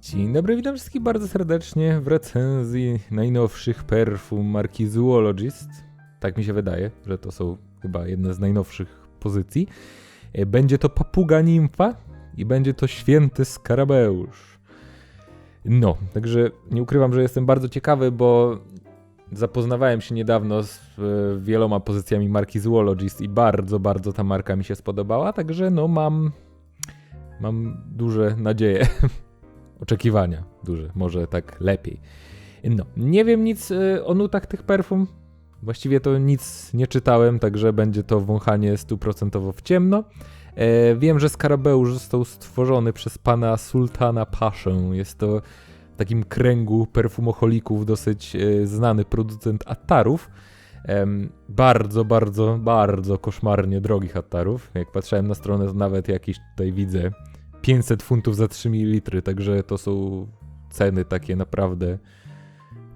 Dzień dobry, witam wszystkich bardzo serdecznie w recenzji najnowszych perfum marki Zoologist. Tak mi się wydaje, że to są chyba jedne z najnowszych pozycji. E, Będzie to papuga nimfa i będzie to święty skarabeusz. No, także nie ukrywam, że jestem bardzo ciekawy, bo zapoznawałem się niedawno z e, wieloma pozycjami marki Zoologist i bardzo, bardzo ta marka mi się spodobała, także no mam, mam duże nadzieje oczekiwania duże, może tak lepiej. No, nie wiem nic y, o nutach tych perfum. Właściwie to nic nie czytałem, także będzie to wąchanie stuprocentowo w ciemno. E, wiem, że skarabeusz został stworzony przez pana Sultana Paszę. Jest to w takim kręgu perfumocholików dosyć e, znany producent attarów. Em, bardzo, bardzo, bardzo koszmarnie drogich attarów. Jak patrzyłem na stronę, to nawet jakiś tutaj widzę 500 funtów za 3 ml, także to są ceny takie naprawdę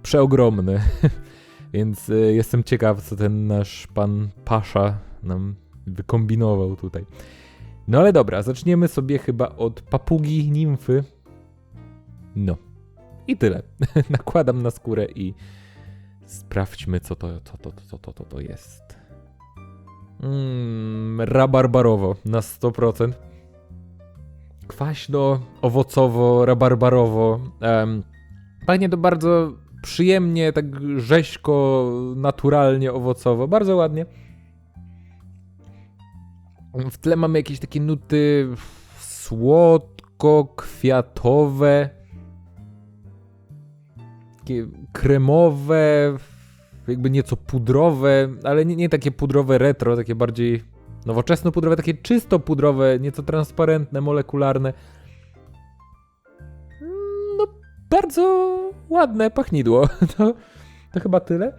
przeogromne. Więc e, jestem ciekaw, co ten nasz pan Pasza nam wykombinował tutaj. No ale dobra, zaczniemy sobie chyba od papugi nimfy. No. I tyle. Nakładam na skórę i sprawdźmy, co to, co to, co to, to, to jest. Mmm, rabarbarowo na 100% kwaśno, owocowo, rabarbarowo. Um, pachnie to bardzo przyjemnie, tak rzeźko, naturalnie, owocowo. Bardzo ładnie. W tle mamy jakieś takie nuty słodko-kwiatowe, takie kremowe, jakby nieco pudrowe, ale nie, nie takie pudrowe retro, takie bardziej nowoczesno-pudrowe, takie czysto pudrowe, nieco transparentne, molekularne. Mm, No, bardzo ładne pachnidło. To, to chyba tyle.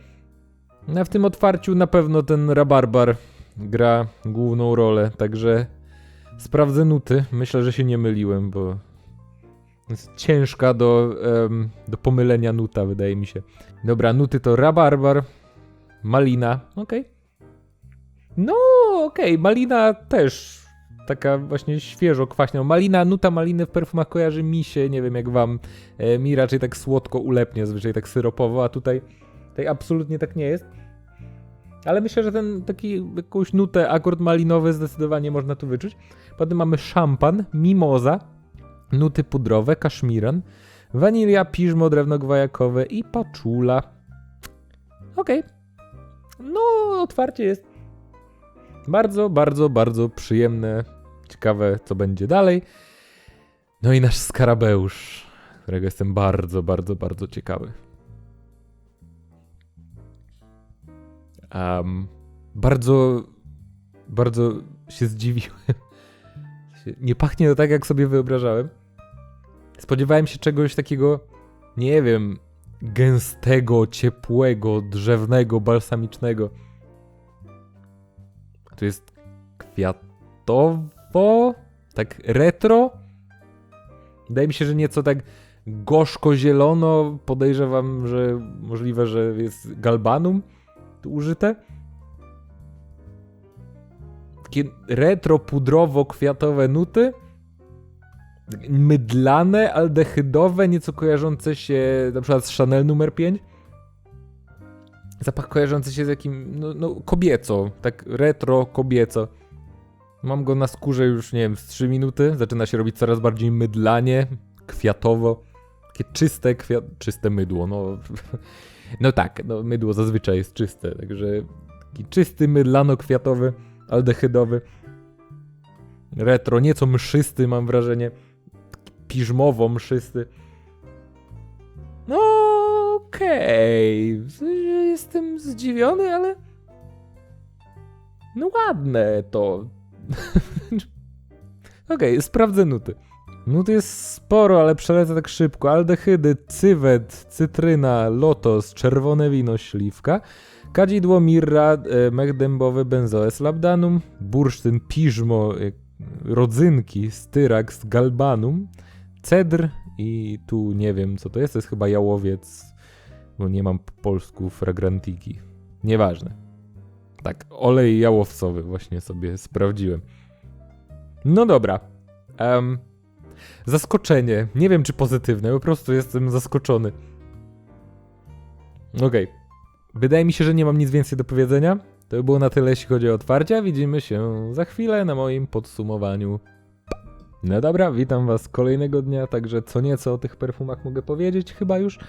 No, a w tym otwarciu na pewno ten rabarbar gra główną rolę, także sprawdzę nuty. Myślę, że się nie myliłem, bo jest ciężka do, em, do pomylenia nuta, wydaje mi się. Dobra, nuty to rabarbar, malina, okej. No, okej, malina też taka właśnie świeżo kwaśna. Malina, nuta maliny w perfumach kojarzy mi się, nie wiem jak wam, e, mi raczej tak słodko ulepnie, zazwyczaj tak syropowo, a tutaj, tutaj absolutnie tak nie jest. Ale myślę, że ten taki jakąś nutę, akord malinowy zdecydowanie można tu wyczuć. Potem mamy szampan, mimoza, nuty pudrowe, kaszmiran, wanilia, piżmo, drewno gwajakowe i paczula. Okej. No, otwarcie jest bardzo, bardzo, bardzo przyjemne. Ciekawe, co będzie dalej. No i nasz skarabeusz, którego jestem bardzo, bardzo, bardzo ciekawy. Um, bardzo, bardzo się zdziwiłem. Nie pachnie to tak, jak sobie wyobrażałem. Spodziewałem się czegoś takiego, nie wiem, gęstego, ciepłego, drzewnego, balsamicznego. Tu jest kwiatowo, tak retro. Wydaje mi się, że nieco tak gorzko-zielono. Podejrzewam, że możliwe, że jest galbanum tu użyte. Takie retro, pudrowo-kwiatowe nuty. Mydlane, aldehydowe, nieco kojarzące się na przykład z Chanel numer 5 zapach kojarzący się z jakim, no, no kobieco, tak retro, kobieco. Mam go na skórze już, nie wiem, z 3 minuty. Zaczyna się robić coraz bardziej mydlanie, kwiatowo. Takie czyste, kwiat... czyste mydło, no. No tak, no mydło zazwyczaj jest czyste, także taki czysty, mydlano-kwiatowy, aldehydowy. Retro, nieco mszysty mam wrażenie. Piżmowo mszysty. No, okej. Sensie Jestem zdziwiony, ale. No ładne to. okej, sprawdzę nuty. Nut jest sporo, ale przelecę tak szybko. Aldehydy, cywet, cytryna, lotos, czerwone wino, śliwka, kadzidło, mirra, e, mech dębowy, benzoes, labdanum, bursztyn, piżmo, e, rodzynki, styraks, galbanum, cedr i tu nie wiem co to jest, to jest chyba jałowiec, bo nie mam po polsku fragrantiki. Nieważne. Tak, olej jałowcowy właśnie sobie sprawdziłem. No dobra. Em, Zaskoczenie. Nie wiem, czy pozytywne, po prostu jestem zaskoczony. Okej. Wydaje mi się, że nie mam nic więcej do powiedzenia. To by było na tyle, jeśli chodzi o otwarcia. Widzimy się za chwilę na moim podsumowaniu. No dobra, witam was kolejnego dnia, także co nieco o tych perfumach mogę powiedzieć, chyba już.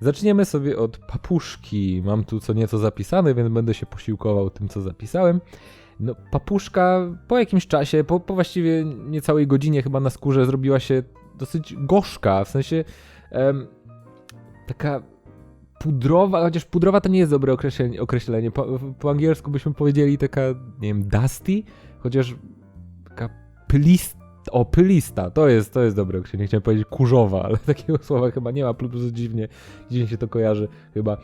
Zaczniemy sobie od papuszki. Mam tu co nieco zapisane, więc będę się posiłkował tym, co zapisałem. No, papuszka po jakimś czasie, po, po właściwie niecałej godzinie chyba na skórze zrobiła się dosyć gorzka, w sensie em, taka pudrowa, chociaż pudrowa to nie jest dobre określenie, określenie. Po, po angielsku byśmy powiedzieli taka, nie wiem, dusty, chociaż taka pylista, o pylista, to jest, to jest dobre określenie, chciałem powiedzieć kurzowa, ale takiego słowa chyba nie ma, plus dziwnie, dziwnie się to kojarzy chyba.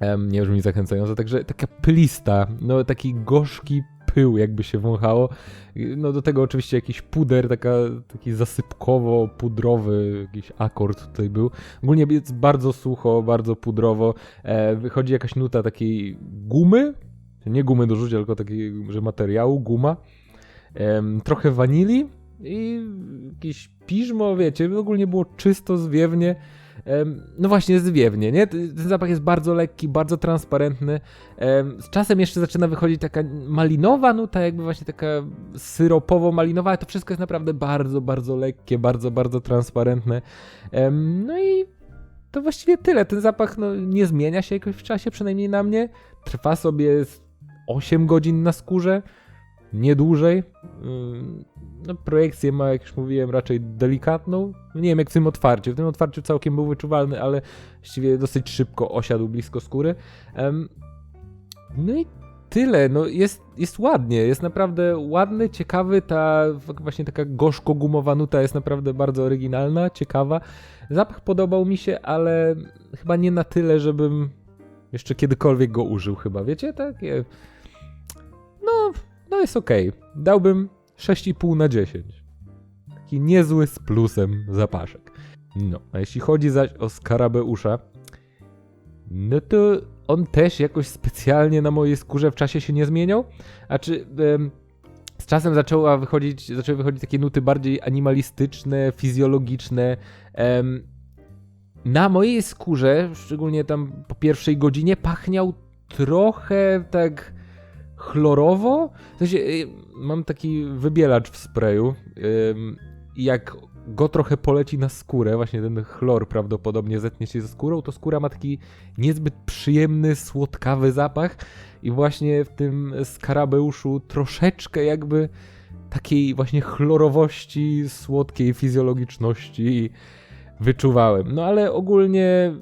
Em, nie brzmi zachęcająco, także taka pylista, no taki gorzki pył jakby się wąchało. No do tego oczywiście jakiś puder, taka, taki zasypkowo-pudrowy jakiś akord tutaj był. Ogólnie jest bardzo sucho, bardzo pudrowo. E, wychodzi jakaś nuta takiej gumy, nie gumy do rzucia, tylko takiego, że materiału, guma. Trochę wanili i jakieś piżmo, wiecie, ogólnie było czysto, zwiewnie. No właśnie, zwiewnie, nie? Ten zapach jest bardzo lekki, bardzo transparentny. Z czasem jeszcze zaczyna wychodzić taka malinowa nuta, jakby właśnie taka syropowo-malinowa, ale to wszystko jest naprawdę bardzo, bardzo lekkie, bardzo, bardzo transparentne. No i to właściwie tyle. Ten zapach no, nie zmienia się jakoś w czasie, przynajmniej na mnie. Trwa sobie z 8 godzin na skórze, nie dłużej. Ym, No, projekcję ma, jak już mówiłem, raczej delikatną. Nie wiem, jak w tym otwarciu. W tym otwarciu całkiem był wyczuwalny, ale właściwie dosyć szybko osiadł blisko skóry. No i tyle. No, jest, jest ładnie, jest naprawdę ładny, ciekawy. Ta właśnie taka gorzko-gumowa nuta jest naprawdę bardzo oryginalna, ciekawa. Zapach podobał mi się, ale chyba nie na tyle, żebym jeszcze kiedykolwiek go użył, chyba. Wiecie, takie. No, no jest okej. Dałbym 6,5 na 10. Taki niezły z plusem zapaszek. No, a jeśli chodzi zaś o skarabeusza, no to on też jakoś specjalnie na mojej skórze w czasie się nie zmieniał. A czy z czasem zaczęła wychodzić, zaczęły wychodzić takie nuty bardziej animalistyczne, fizjologiczne. Na mojej skórze, szczególnie tam po pierwszej godzinie, pachniał trochę tak chlorowo. W sensie, y, mam taki wybielacz w sprayu jak go trochę poleci na skórę, właśnie ten chlor prawdopodobnie zetnie się ze skórą, to skóra ma taki niezbyt przyjemny, słodkawy zapach i właśnie w tym skarabeuszu troszeczkę jakby takiej właśnie chlorowości, słodkiej fizjologiczności wyczuwałem. No ale ogólnie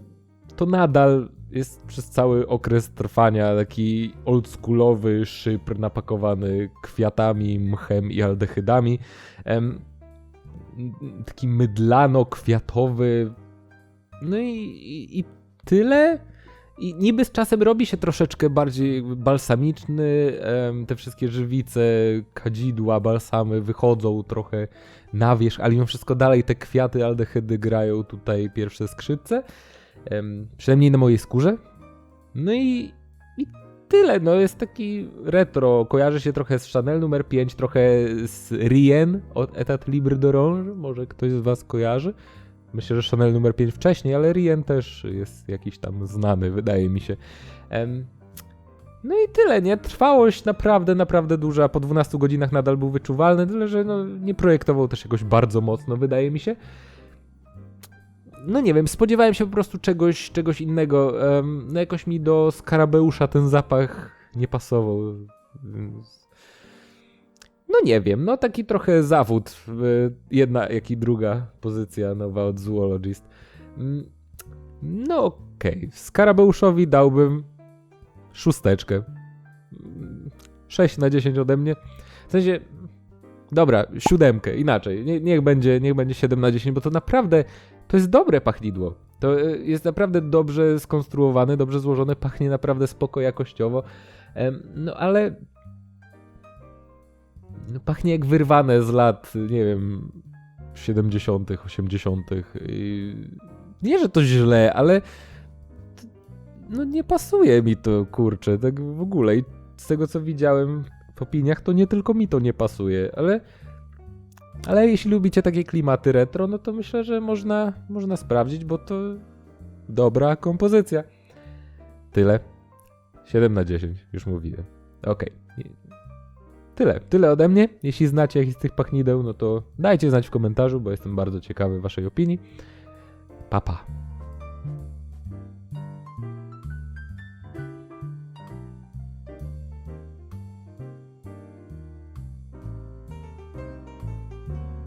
to nadal jest przez cały okres trwania taki oldschoolowy szypr napakowany kwiatami, mchem i aldehydami. Taki mydlano-kwiatowy. No i, i, i tyle. I niby z czasem robi się troszeczkę bardziej balsamiczny. te wszystkie żywice, kadzidła, balsamy wychodzą trochę na wierzch, ale mimo wszystko dalej te kwiaty aldehydy grają tutaj pierwsze skrzypce. Przynajmniej na mojej skórze. No i, i tyle. No jest taki retro. Kojarzy się trochę z Chanel numer 5, trochę z Rien od Etat Libre d'Orange. Może ktoś z Was kojarzy. Myślę, że Chanel numer 5 wcześniej, ale Rien też jest jakiś tam znany, wydaje mi się. No i tyle, nie? Trwałość naprawdę, naprawdę duża. Po 12 godzinach nadal był wyczuwalny, tyle że no, nie projektował też jakoś bardzo mocno, wydaje mi się no nie wiem, spodziewałem się po prostu czegoś, czegoś innego. No jakoś mi do skarabeusza ten zapach nie pasował. No nie wiem, no taki trochę zawód. y, Jedna, jak i druga pozycja nowa od Zoologist. Mm, No okej, skarabeuszowi dałbym szósteczkę. Mm, 6 na 10 ode mnie. W sensie, dobra, siódemkę, inaczej. Nie, niech, będzie, niech będzie 7 na 10, bo to naprawdę to jest dobre pachnidło. To e, jest naprawdę dobrze skonstruowane, dobrze złożone, pachnie naprawdę spoko jakościowo. No ale no, pachnie jak wyrwane z lat, nie wiem, 70., 80. I nie, że to źle, ale no nie pasuje mi to, kurczę, tak w ogóle. I z tego co widziałem opiniach, to nie tylko mi to nie pasuje, ale Ale jeśli lubicie takie klimaty retro, no to myślę, że można, można sprawdzić, bo to dobra kompozycja. Tyle. 7 na 10, już mówiłem. Okej. Tyle, tyle ode mnie. Jeśli znacie jakiś z tych pachnideł, no to dajcie znać w komentarzu, bo jestem bardzo ciekawy waszej opinii. Pa, pa.